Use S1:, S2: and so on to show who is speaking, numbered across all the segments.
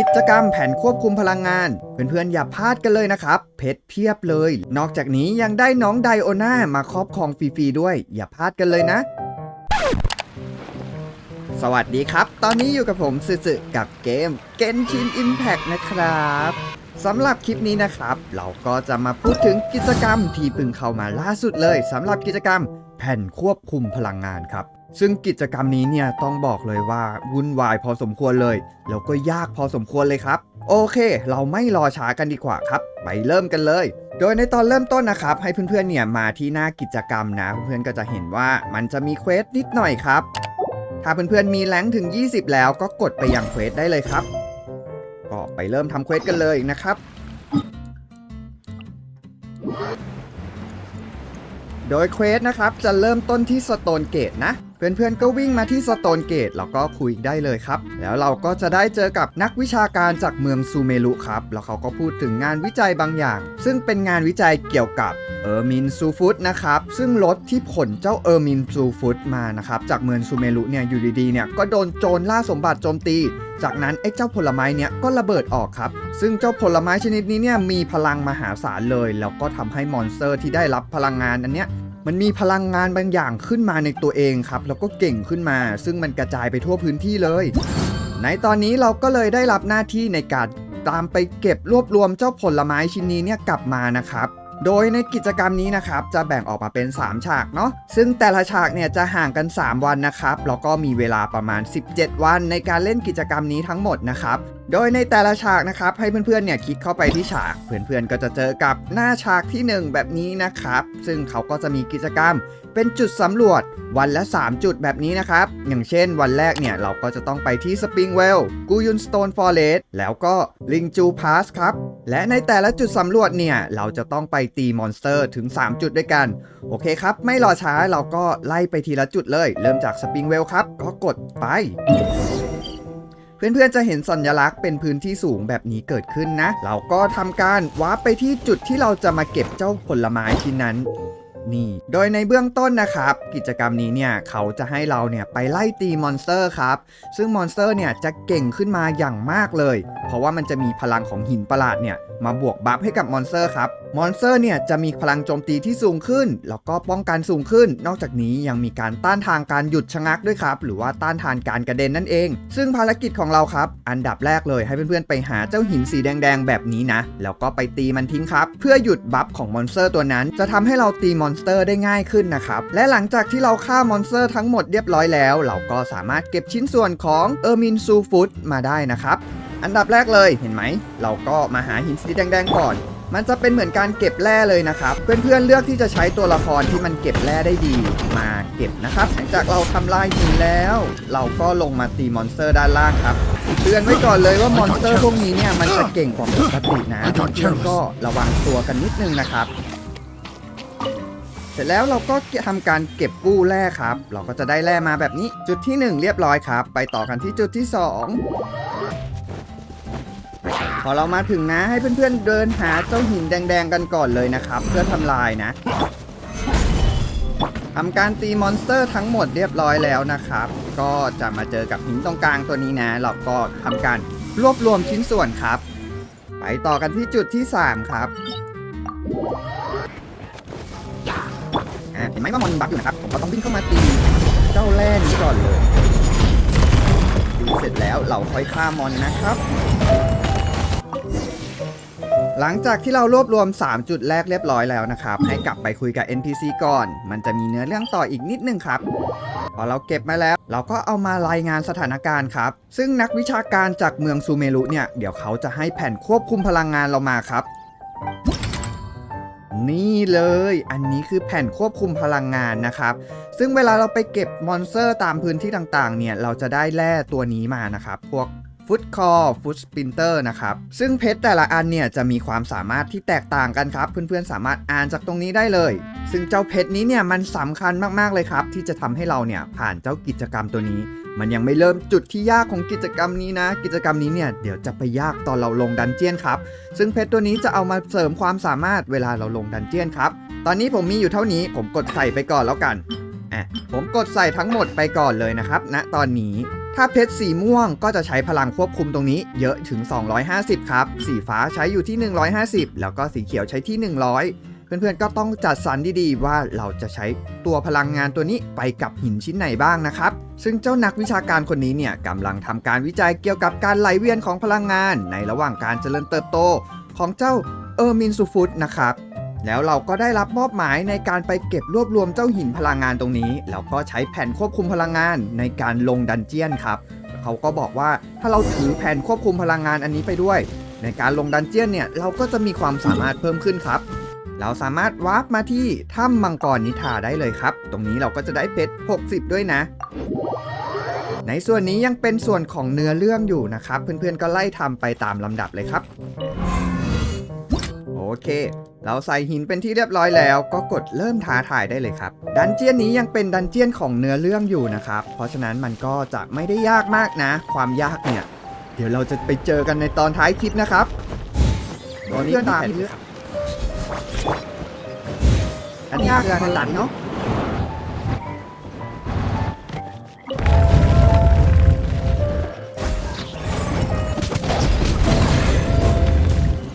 S1: กิจกรรมแผนควบคุมพลังงาน เพื่อนๆอย่าพลาดกันเลยนะครับ เพชรเพียบเลย นอกจากนี้ยังได้น้องไดโอน่ามาครอบครองฟรีๆด้วย อย่าพลาดกันเลยนะ สวัสดีครับ ตอนนี้อยู่กับผมสึสึกับเกม Genshin Impact นะครับสำหรับคลิปนี้นะครับ เราก็จะมาพูดถึงกิจกรรมที่เพิ่งเข้ามาล่าสุดเลยสำหรับกิจกรรมแผ่นควบคุมพลังงานครับ ซึ่งกิจกรรมนี้เนี่ยต้องบอกเลยว่าวุ่นวายพอสมควรเลย แล้วก็ยากพอสมควรเลยครับ โอเค เราไม่รอช้ากันดีกว่าครับ ไปเริ่มกันเลยโดยในตอนเริ่มต้นนะครับ ให้เพื่อนๆเนี่ยมาที่หน้ากิจกรรมนะเพื่อนๆก็จะเห็นว่ามันจะมีเควสนิดหน่อยครับ ถ้าเพื่อนๆมีแรงถึง 20 แล้วก็กดไปยังเควสได้เลยครับ ก็ไปเริ่มทำเควสกันเลยนะครับ โดยเควสนะครับจะเริ่มต้นที่สโตนเกตนะเพื่อนๆก็วิ่งมาที่สโตนเกตแล้วก็คุยได้เลยครับ แล้วเราก็จะได้เจอกับนักวิชาการจากเมืองซูเมรุครับ แล้วเขาก็พูดถึงงานวิจัยบางอย่าง ซึ่งเป็นงานวิจัยเกี่ยวกับเออร์มินซูฟุตนะครับ ซึ่งรถที่ผลเจ้าเออร์มินซูฟุตมานะครับ จากเมืองซูเมรุเนี่ยอยู่ดีๆเนี่ยก็โดนโจรล่าสมบัติโจมตี จากนั้นไอ้เจ้าผลไม้เนี่ยก็ระเบิดออกครับ ซึ่งเจ้าผลไม้ชนิดนี้เนี่ยมีพลังมหาศาลเลย แล้วก็ทำให้มอนสเตอร์ที่ได้รับพลังงานอันเนี้ย มันมีพลังงานบางอย่างขึ้นมาในตัวเองครับ แล้วก็เก่งขึ้นมา ซึ่งมันกระจายไปทั่วพื้นที่เลย ในตอนนี้เราก็เลยได้รับหน้าที่ในการตามไปเก็บรวบรวมเจ้าผลไม้ชิ้นนี้เนี่ยกลับมานะครับโดยในกิจกรรมนี้นะครับจะแบ่งออกมาเป็น 3 ฉากเนาะซึ่งแต่ละฉากเนี่ยจะห่างกัน 3 วันนะครับแล้วก็มีเวลาประมาณ 17 วันในการเล่นกิจกรรมนี้ทั้งหมดนะครับโดยในแต่ละฉากนะครับ ให้เพื่อนๆเนี่ยคลิกเข้าไปที่ฉาก เพื่อนๆก็จะเจอกับหน้าฉากที่ 1 แบบนี้นะครับ ซึ่งเขาก็จะมีกิจกรรม เป็นจุดสำรวจวันละ 3 จุดแบบนี้นะครับ อย่างเช่นวันแรกเนี่ยเราก็จะต้องไปที่สปริงเวลกูยุนสโตนฟอเรสแล้วก็ลิงจูพาสครับ และในแต่ละจุดสำรวจเนี่ยเราจะต้องไปตีมอนสเตอร์ถึง 3 จุดด้วยกัน โอเคครับ ไม่รอช้าเราก็ไล่ไปทีละจุดเลย เริ่มจากสปริงเวลครับ ก็กดไป เพื่อนๆจะเห็นสัญลักษณ์เป็นพื้นที่สูงแบบนี้เกิดขึ้นนะ เราก็ทำการวาร์ปไปที่จุดที่เราจะมาเก็บเจ้าผลไม้ชิ้นนั้น นี่โดยในเบื้องต้นนะครับ กิจกรรมนี้เนี่ยเขาจะให้เราเนี่ยไปไล่ตีมอนสเตอร์ครับซึ่งมอนสเตอร์เนี่ยจะเก่งขึ้นมาอย่างมากเลย เพราะว่ามันจะมีพลังของหินประหลาดเนี่ยมาบวกบัฟให้กับมอนสเตอร์ครับมอนสเตอร์เนี่ยจะมีพลังโจมตีที่สูงขึ้น แล้วก็ป้องกันสูงขึ้น นอกจากนี้ยังมีการต้านทานการหยุดชะงักด้วยครับหรือว่าต้านทานการกระเด็นนั่นเอง ซึ่งภารกิจของเราครับ อันดับแรกเลยให้เพื่อนๆไปหาเจ้าหินสีแดงๆแบบนี้นะแล้วก็ไปตีมันทิ้งครับ เพื่อหยุดบัฟของมอนสเตอร์ตัวนั้น จะทำให้เราตีมอนสเตอร์ได้ง่ายขึ้นนะครับ และหลังจากที่เราฆ่ามอนสเตอร์ทั้งหมดเรียบร้อยแล้ว เราก็สามารถเก็บชิ้นส่วนของเออร์มินซูฟุตมาได้นะครับ อันดับแรกเลยเห็นไหม เราก็มาหาหินสีแดงๆก่อนมันจะเป็นเหมือนการเก็บแร่เลยนะครับ เพื่อนๆเลือกที่จะใช้ตัวละครที่มันเก็บแร่ได้ดี มาเก็บนะครับ หลังจากเราทำลายหินแล้ว เราก็ลงมาตีมอนสเตอร์ด้านล่างครับเตือนไว้ก่อนเลยว่ามอนสเตอร์พวกนี้เนี่ยมันจะเก่งกว่าปกตินะเพื่อนๆก็ระวังตัวกันนิดนึงนะครับ เสร็จแล้วเราก็ทำการเก็บกู้แร่ครับ เราก็จะได้แร่มาแบบนี้ จุดที่ 1 เรียบร้อยครับ ไปต่อกันที่จุดที่ 2 พอเรามาถึงนะให้เพื่อนๆเดินหาเจ้าหินแดง ๆ กันก่อนเลยนะครับ เพื่อทำลายนะทำการตีมอนสเตอร์ทั้งหมดเรียบร้อยแล้วนะครับ ก็จะมาเจอกับหินตรงกลางตัวนี้นะ เราก็ทำการรวบรวมชิ้นส่วนครับ ไปต่อกันที่จุดที่ 3 ครับ เห็นไหมว่ามอนบักอยู่นะครับ ผมก็ต้องวิ่งเข้ามาตีเจ้าแร่นี้ก่อนเลยตีเสร็จแล้วเราค่อยฆ่ามอนนะครับ หลังจากที่เรารวบรวม 3 จุดแรกเรียบร้อยแล้วนะครับ ให้กลับไปคุยกับ NPC ก่อน มันจะมีเนื้อเรื่องต่ออีกนิดนึงครับพอเราเก็บมาแล้ว เราก็เอามารายงานสถานการณ์ครับ ซึ่งนักวิชาการจากเมืองซูเมรุเนี่ย เดี๋ยวเขาจะให้แผ่นควบคุมพลังงานเรามาครับ นี่เลย อันนี้คือแผ่นควบคุมพลังงานนะครับ ซึ่งเวลาเราไปเก็บมอนสเตอร์ตามพื้นที่ต่างๆ เนี่ย เราจะได้แร่ตัวนี้มานะครับ พวก ฟุตคอร์ฟุตสปินเตอร์นะครับ ซึ่งเพชรแต่ละอันเนี่ยจะมีความสามารถที่แตกต่างกันครับ เพื่อนๆสามารถอ่านจากตรงนี้ได้เลย ซึ่งเจ้าเพชรนี้เนี่ยมันสำคัญมากๆเลยครับ ที่จะทำให้เราเนี่ยผ่านเจ้ากิจกรรมตัวนี้ มันยังไม่เริ่มจุดที่ยากของกิจกรรมนี้นะ กิจกรรมนี้เนี่ยเดี๋ยวจะไปยากตอนเราลงดันเจียนครับ ซึ่งเพชรตัวนี้จะเอามาเสริมความสามารถเวลาเราลงดันเจียนครับ ตอนนี้ผมมีอยู่เท่านี้ ผมกดใส่ไปก่อนแล้วกันอะผมกดใส่ทั้งหมดไปก่อนเลยนะครับณตอนนี้ ถ้าเพชรสีม่วงก็จะใช้พลังควบคุมตรงนี้เยอะถึง 250 ครับ สีฟ้าใช้อยู่ที่ 150 แล้วก็สีเขียวใช้ที่ 100 เพื่อนๆก็ต้องจัดสรรดีๆ ว่าเราจะใช้ตัวพลังงานตัวนี้ไปกับหินชิ้นไหนบ้างนะครับ ซึ่งเจ้านักวิชาการคนนี้เนี่ยกำลังทำการวิจัยเกี่ยวกับการไหลเวียนของพลังงาน ในระหว่างการเจริญเติบโต ของเจ้าเออร์มินซูฟุตนะครับ แล้วเราก็ได้รับมอบหมายในการไปเก็บรวบรวมเจ้าหินพลังงานตรงนี้ แล้วก็ใช้แผ่นควบคุมพลังงานในการลงดันเจียนครับ เขาก็บอกว่าถ้าเราถือแผ่นควบคุมพลังงานอันนี้ไปด้วย ในการลงดันเจียนเนี่ยเราก็จะมีความสามารถเพิ่มขึ้นครับ เราสามารถวาร์ปมาที่ถ้ำมังกรนิทาได้เลยครับ ตรงนี้เราก็จะได้เพชร60 ด้วยนะในส่วนนี้ยังเป็นส่วนของเนื้อเรื่องอยู่นะครับ เพื่อนๆก็ไล่ทำไปตามลำดับเลยครับ เค เราใส่หินเป็นที่เรียบร้อยแล้ว ก็กดเริ่มท้าทายได้เลยครับ ดันเจียนนี้ยังเป็นดันเจียนของเนื้อเรื่องอยู่นะครับ เพราะฉะนั้นมันก็จะไม่ได้ยากมากนะ ความยากเนี่ย เดี๋ยวเราจะไปเจอกันในตอนท้ายคลิปนะครับตอนนี้ตามเลือกอันนี้คืออันตัดเนาะ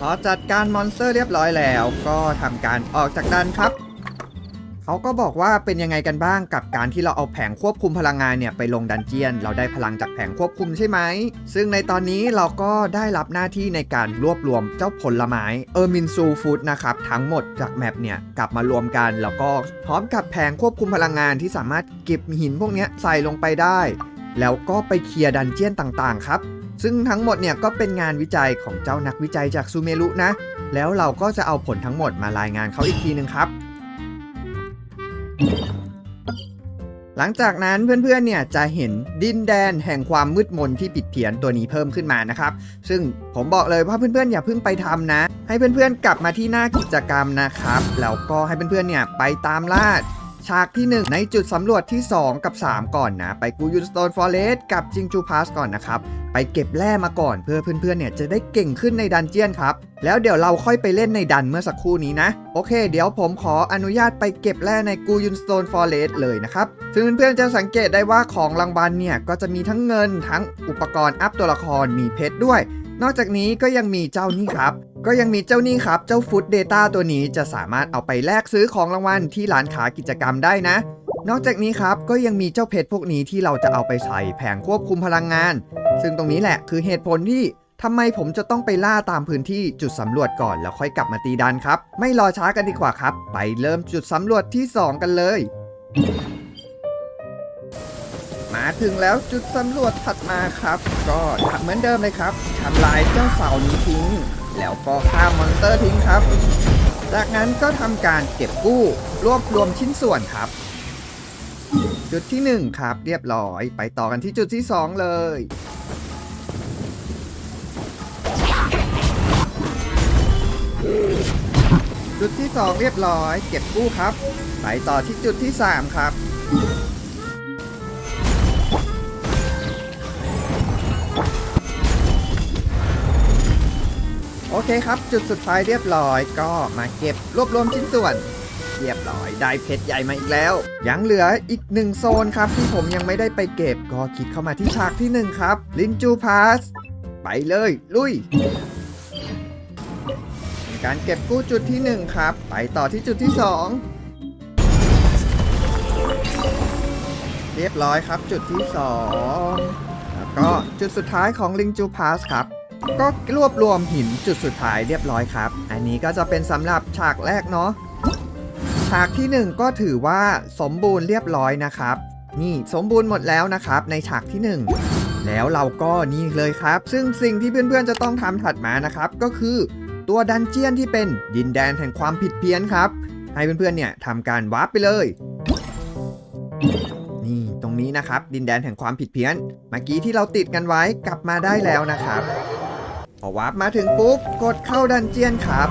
S1: อจัดการมอนสเตอร์เรียบร้อยแล้ว ก็ทำการออกจากดันครับเขาก็บอกว่าเป็นยังไงกันบ้างกับการที่เราเอาแผงควบคุมพลังงานเนี่ยไปลงดันเจียน เราได้พลังจากแผงควบคุมใช่ไหม ซึ่งในตอนนี้เราก็ได้รับหน้าที่ในการรวบรวมเจ้าผลไม้เออร์มินซูฟูดนะครับทั้งหมดจากแมปเนี่ยกลับมารวมกัน แล้วก็พร้อมกับแผงควบคุมพลังงานที่สามารถเก็บหินพวกนี้ใส่ลงไปได้ แล้วก็ไปเคลียร์ดันเจียนต่างๆ ครับ ซึ่งทั้งหมดเนี่ยก็เป็นงานวิจัยของเจ้านักวิจัยจากซูเมรุนะ แล้วเราก็จะเอาผลทั้งหมดมารายงานเขาอีกทีหนึ่งครับ หลังจากนั้นเพื่อนๆเนี่ยจะเห็นดินแดนแห่งความมืดมนที่ปิดเพี้ยนตัวนี้เพิ่มขึ้นมานะครับ ซึ่งผมบอกเลยว่าเพื่อนๆอย่าเพิ่งไปทำนะ ให้เพื่อนๆกลับมาที่หน้ากิจกรรมนะครับ แล้วก็ให้เพื่อนๆเนี่ยไปตามล่า ฉากที่ 1 ในจุดสำรวจที่ 2 กับ 3 ก่อนนะ ไปกูยูนสโตนฟอเรสต์กับจิงจูพาสก่อนนะครับ ไปเก็บแร่มาก่อนเพื่อเพื่อนๆเนี่ยจะได้เก่งขึ้นในดันเจียนครับ แล้วเดี๋ยวเราค่อยไปเล่นในดันเมื่อสักครู่นี้นะ โอเค เดี๋ยวผมขออนุญาตไปเก็บแร่ในกูยุนสโตนฟอเรสต์เลยนะครับ ซึ่งเพื่อนๆจะสังเกตได้ว่าของรางวัลเนี่ยก็จะมีทั้งเงินทั้งอุปกรณ์อัพตัวละครมีเพชรด้วย นอกจากนี้ก็ยังมีเจ้านี่ครับ ก็ยังมีเจ้านี่ครับ เจ้าฟุตเดต้าตัวนี้จะสามารถเอาไปแลกซื้อของรางวัลที่ร้านค้ากิจกรรมได้นะ นอกจากนี้ครับก็ยังมีเจ้าเพชรพวกนี้ที่เราจะเอาไปใส่แผงควบคุมพลังงาน ซึ่งตรงนี้แหละคือเหตุผลที่ทำไมผมจะต้องไปล่าตามพื้นที่จุดสำรวจก่อนแล้วค่อยกลับมาตีดันครับ ไม่รอช้ากันดีกว่าครับ ไปเริ่มจุดสำรวจที่ 2 กันเลย มาถึงแล้วจุดสำรวจถัดมาครับ ก็ทำเหมือนเดิมเลยครับทำลายเจ้าเสานี้ทิ้ง แล้วก็ฆ่ามอนสเตอร์ทิ้งครับ จากนั้นก็ทำการเก็บกู้รวบรวมชิ้นส่วนครับ จุดที่ 1 ครับเรียบร้อย ไปต่อกันที่จุดที่ 2 เลยจุดที่ 2 เรียบร้อย เก็บกู้ครับ ไปต่อที่จุดที่ 3 ครับ เคครับ จุดสุดท้ายเรียบร้อย ก็มาเก็บรวบรวมชิ้นส่วน เรียบร้อย ได้เพชรใหญ่มาอีกแล้ว ยังเหลืออีกหนึ่งโซนครับ ที่ผมยังไม่ได้ไปเก็บ ก็คลิกเข้ามาที่ฉากที่หนึ่งครับ ลินจูพาส ไปเลย ลุย การเก็บกู้จุดที่1ครับ ไปต่อที่จุดที่2เรียบร้อยครับจุดที่2แล้วก็จุดสุดท้ายของลิงจูพาสครับ ก็รวบรวมหินจุดสุดท้ายเรียบร้อยครับ อันนี้ก็จะเป็นสำหรับฉากแรกเนาะ ฉากที่ 1 ก็ถือว่าสมบูรณ์เรียบร้อยนะครับ นี่สมบูรณ์หมดแล้วนะครับ ในฉากที่ 1 แล้วเราก็นี่เลยครับ ซึ่งสิ่งที่เพื่อนๆจะต้องทำถัดมานะครับ ก็คือตัวดันเจียนที่เป็นดินแดนแห่งความผิดเพี้ยนครับ ให้เพื่อนๆเนี่ยทำการวาร์ปไปเลยนี่ตรงนี้นะครับ ดินแดนแห่งความผิดเพี้ยน เมื่อกี้ที่เราติดกันไว้กลับมาได้แล้วนะครับ พอวาร์ปมาถึงปุ๊บ กดเข้าดันเจียนครับ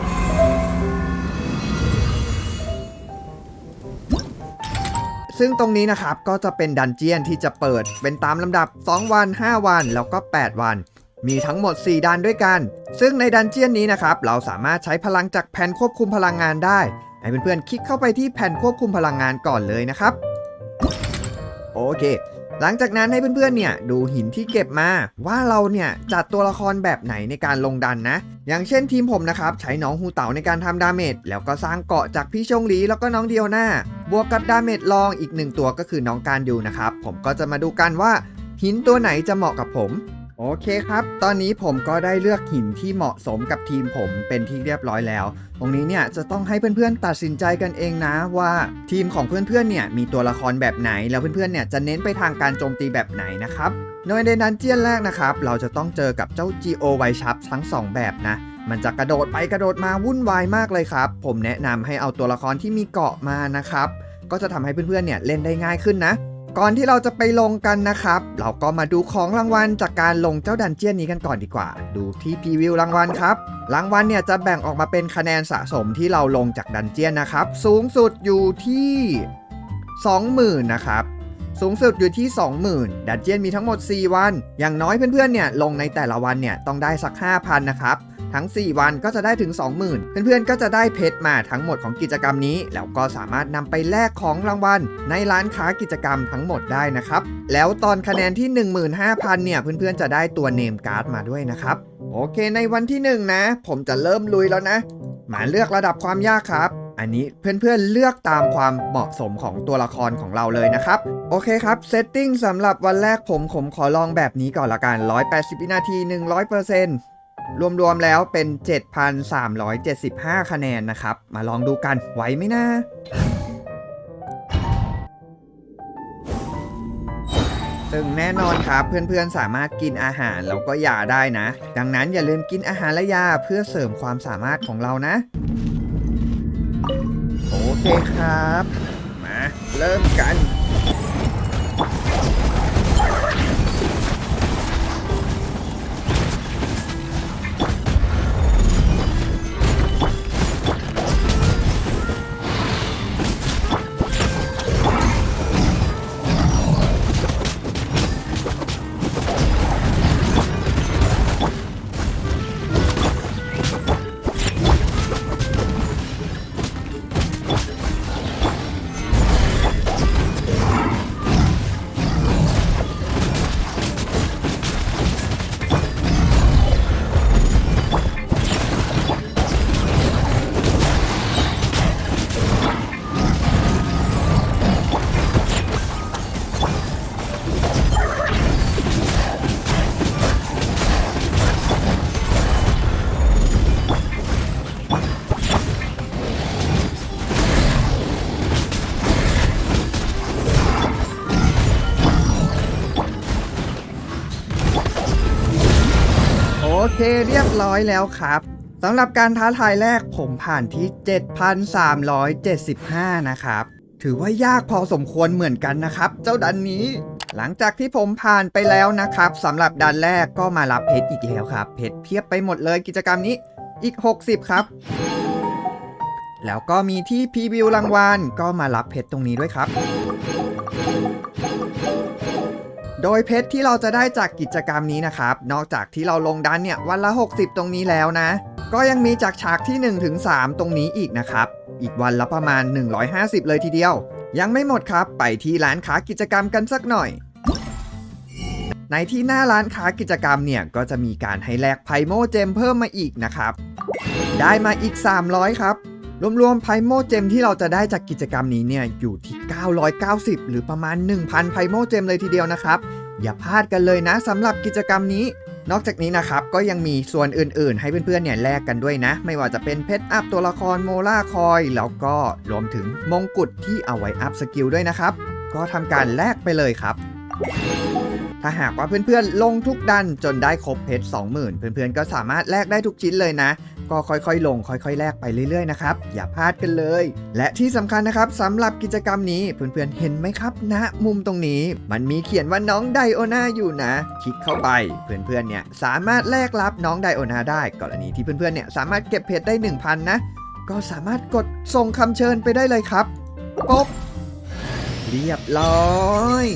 S1: ซึ่งตรงนี้นะครับก็จะเป็นดันเจียนที่จะเปิดเป็นตามลำดับ 2 วัน 5 วัน แล้วก็ 8 วัน มีทั้งหมด 4ดันด้วยกัน ซึ่งในดันเจียนนี้นะครับ เราสามารถใช้พลังจากแผ่นควบคุมพลังงานได้ให้เพื่อนๆคลิกเข้าไปที่แผ่นควบคุมพลังงานก่อนเลยนะครับ โอเค หลังจากนั้นให้เพื่อนๆเนี่ยดูหินที่เก็บมาว่าเราเนี่ยจัดตัวละครแบบไหนในการลงดันนะ อย่างเช่นทีมผมนะครับใช้น้องฮูเต่าในการทำดาเมจแล้วก็สร้างเกาะจากพี่ชงหลีแล้วก็น้องเดียวหน้า บวกกับดาเมจรองอีกหนึ่งตัวก็คือน้องการดูนะครับผมก็จะมาดูกันว่าหินตัวไหนจะเหมาะกับผม โอเคครับ ตอนนี้ผมก็ได้เลือกหินที่เหมาะสมกับทีมผมเป็นที่เรียบร้อยแล้ว ตรงนี้เนี่ยจะต้องให้เพื่อนๆตัดสินใจกันเองนะว่าทีมของเพื่อนๆเนี่ยมีตัวละครแบบไหน แล้วเพื่อนๆเนี่ยจะเน้นไปทางการโจมตีแบบไหนนะครับโดยในดันเจียนแรกนะครับ เราจะต้องเจอกับเจ้า Geo ไวชับทั้ง 2 แบบนะ มันจะกระโดดไปกระโดดมาวุ่นวายมากเลยครับ ผมแนะนำให้เอาตัวละครที่มีเกาะมานะครับ ก็จะทำให้เพื่อนๆเนี่ยเล่นได้ง่ายขึ้นนะ ก่อนที่เราจะไปลงกันนะครับ เราก็มาดูของรางวัลจากการลงเจ้าดันเจียนนี้กันก่อนดีกว่า ดูที่พรีวิวรางวัลครับ รางวัลเนี่ยจะแบ่งออกมาเป็นคะแนนสะสมที่เราลงจากดันเจียนนะครับ สูงสุดอยู่ที่ 20,000นะครับสูงสุดอยู่ที่ 20,000 ดันเจียนมีทั้งหมด 4 วัน อย่างน้อยเพื่อนๆ เนี่ย ลงในแต่ละวันเนี่ย ต้องได้สัก 5,000 นะครับ ทั้ง 4 วันก็จะได้ถึง 20,000 เพื่อนๆก็จะได้เพชรมาทั้งหมดของกิจกรรมนี้ แล้วก็สามารถนำไปแลกของรางวัลในร้านค้ากิจกรรมทั้งหมดได้นะครับ แล้วตอนคะแนนที่ 15,000 เนี่ย เพื่อนๆจะได้ตัวเนมการ์ดมาด้วยนะครับ โอเคในวันที่ 1 นะ ผมจะเริ่มลุยแล้วนะ มาเลือกระดับความยากครับอันนี้เพื่อนๆเลือกตามความเหมาะสมของตัวละครของเราเลยนะครับ โอเคครับเซตติ้งสำหรับวันแรกผมผมขอลองแบบนี้ก่อนละกัน 180 วินาที 100% รวมๆแล้วเป็น 7,375 คะแนนนะครับ มาลองดูกันไหวไหมนะซึ่งแน่นอนครับเพื่อนๆสามารถกินอาหารแล้วก็ยาได้นะ ดังนั้นอย่าลืมกินอาหารและยาเพื่อเสริมความสามารถของเรานะ โอเคครับ มาเริ่มกัน ร้อยแล้วครับสำหรับการท้าทายแรกผมผ่านที่ 7,375 นะครับ ถือว่ายากพอสมควรเหมือนกันนะครับ เจ้าดันนี้ หลังจากที่ผมผ่านไปแล้วนะครับสำหรับดันแรกก็มารับเพชรอีกแล้วครับ เพชรเพียบไปหมดเลยกิจกรรมนี้อีก 60 ครับ แล้วก็มีที่พรีวิวรางวัลก็มารับเพชรตรงนี้ด้วยครับ โดยเพชรที่เราจะได้จากกิจกรรมนี้นะครับ นอกจากที่เราลงดันเนี่ยวันละ 60 ตรงนี้แล้วนะ ก็ยังมีจากฉากที่ 1 ถึง 3 ตรงนี้อีกนะครับ อีกวันละประมาณ 150 เลยทีเดียว ยังไม่หมดครับ ไปที่ร้านค้ากิจกรรมกันสักหน่อย ในที่หน้าร้านค้ากิจกรรมเนี่ยก็จะมีการให้แลกไพโมเจมเพิ่มมาอีกนะครับ ได้มาอีก 300 ครับ รวมๆไพโมเจมที่เราจะได้จากกิจกรรมนี้เนี่ยอยู่ที่ 990 หรือประมาณ 1,000ไพโมเจมเลยทีเดียวนะครับ อย่าพลาดกันเลยนะสำหรับกิจกรรมนี้ นอกจากนี้นะครับก็ยังมีส่วนอื่นๆ ให้เพื่อนๆเนี่ยแลกกันด้วยนะ ไม่ว่าจะเป็นเพชรอัพตัวละครโมล่าคอยแล้วก็รวมถึงมงกุฎที่เอาไว้อัพสกิลด้วยนะครับ ก็ทำการแลกไปเลยครับ ถ้าหากว่าเพื่อนๆ ลงทุกดันจนได้ครบเพชร20,000 เพื่อนๆ ก็สามารถแลกได้ทุกชิ้นเลยนะ ก็ค่อยๆ ลงค่อยๆ แลกไปเรื่อยๆ นะครับ อย่าพลาดกันเลย และที่สำคัญนะครับสำหรับกิจกรรมนี้เพื่อนๆ เห็นไหมครับณมุมตรงนี้ มันมีเขียนว่าน้องไดโอนาอยู่นะ คลิกเข้าไปเพื่อนๆ เนี่ยสามารถแลกรับน้องไดโอนาได้ กรณีที่เพื่อนๆ เนี่ยสามารถเก็บเพชรได้ 1,000 นะ ก็สามารถกดส่งคำเชิญไปได้เลยครับป๊บเรียบร้อย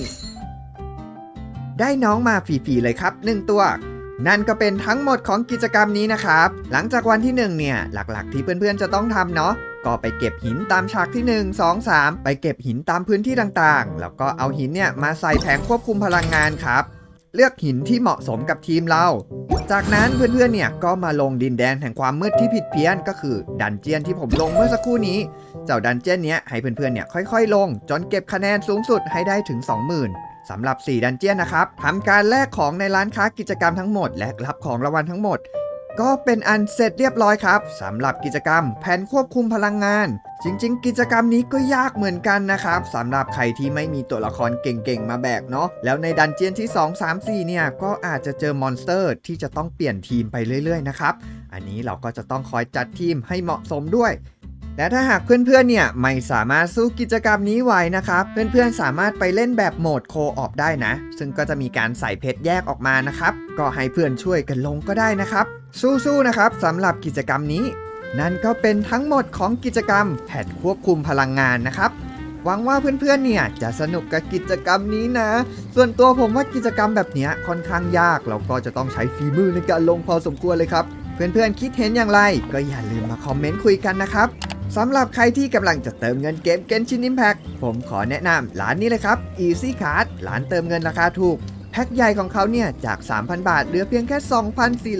S1: ได้น้องมาฟรีๆเลยครับ 1 ตัว นั่นก็เป็นทั้งหมดของกิจกรรมนี้นะครับ หลังจากวันที่1เนี่ยหลักๆ ที่เพื่อนๆจะต้องทำเนาะก็ไปเก็บหินตามฉากที่ 1 2 3 ไปเก็บหินตามพื้นที่ต่างๆ แล้วก็เอาหินเนี่ยมาใส่แผงควบคุมพลังงานครับ เลือกหินที่เหมาะสมกับทีมเรา จากนั้นเพื่อนๆเนี่ยก็มาลงดินแดนแห่งความมืดที่ผิดเพี้ยนก็คือดันเจียนที่ผมลงเมื่อสักครู่นี้ เจ้าดันเจียนเนี้ยให้เพื่อนๆเนี่ยค่อยๆ ลง จนเก็บคะแนนสูงสุดให้ได้ถึง 20,000 สำหรับ 4 ดันเจียนนะครับทำการแลกของในร้านค้ากิจกรรมทั้งหมด และรับของรางวัลทั้งหมด ก็เป็นอันเสร็จเรียบร้อยครับสำหรับกิจกรรมแผนควบคุมพลังงาน จริง ๆ กิจกรรมนี้ก็ยากเหมือนกันนะครับสำหรับใครที่ไม่มีตัวละครเก่งๆ มาแบกเนาะแล้วในดันเจียนที่ 2 3 4 เนี่ยก็อาจจะเจอมอนสเตอร์ ที่จะต้องเปลี่ยนทีมไปเรื่อยๆนะครับอันนี้เราก็จะต้องคอยจัดทีมให้เหมาะสมด้วย และถ้าหากเพื่อนๆเนี่ยไม่สามารถสู้กิจกรรมนี้ไหวนะครับ เพื่อนๆสามารถไปเล่นแบบโหมดโคออฟได้นะ ซึ่งก็จะมีการใส่เพชรแยกออกมานะครับ ก็ให้เพื่อนช่วยกันลงก็ได้นะครับ สู้ๆนะครับสำหรับกิจกรรมนี้ นั่นก็เป็นทั้งหมดของกิจกรรม แผ่นควบคุมพลังงานนะครับหวังว่าเพื่อนๆ เนี่ยจะสนุกกับกิจกรรมนี้นะ ส่วนตัวผมว่ากิจกรรมแบบนี้ค่อนข้างยากแล้วก็จะต้องใช้ฝีมือในการลงพอสมควรเลยครับ เพื่อนๆ คิดเห็นอย่างไร ก็อย่าลืมมาคอมเมนต์คุยกันนะครับ สำหรับใครที่กำลังจะเติมเงินเกม Genshin Impact ผมขอแนะนำร้านนี้เลยครับ Easy Card ร้านเติมเงินราคาถูก แพ็คใหญ่ของเขาเนี่ย จาก 3,000 บาท เหลือเพียงแค่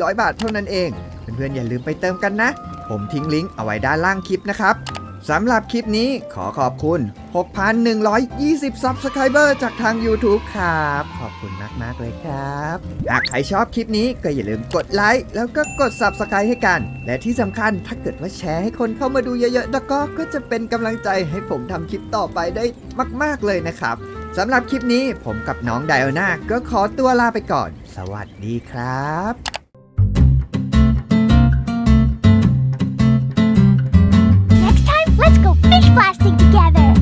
S1: 2,400 บาทเท่านั้นเอง เพื่อนๆอย่าลืมไปเติมกันนะ ผมทิ้งลิงก์เอาไว้ด้านล่างคลิปนะครับ สำหรับคลิปนี้ขอขอบคุณ 6,120 Subscriber จากทาง YouTube ครับ ขอบคุณมาก ๆ เลยครับ หากใครชอบคลิปนี้ก็อย่าลืมกดไลค์แล้วก็กด Subscribe ให้กัน และที่สำคัญถ้าเกิดว่าแชร์ให้คนเข้ามาดูเยอะๆ แล้วก็ก็จะเป็นกำลังใจให้ผมทำคลิปต่อไปได้มาก ๆ เลยนะครับสำหรับคลิปนี้ผมกับน้องไดโอนาก็ขอตัวลาไปก่อน สวัสดีครับ
S2: go fish blasting together.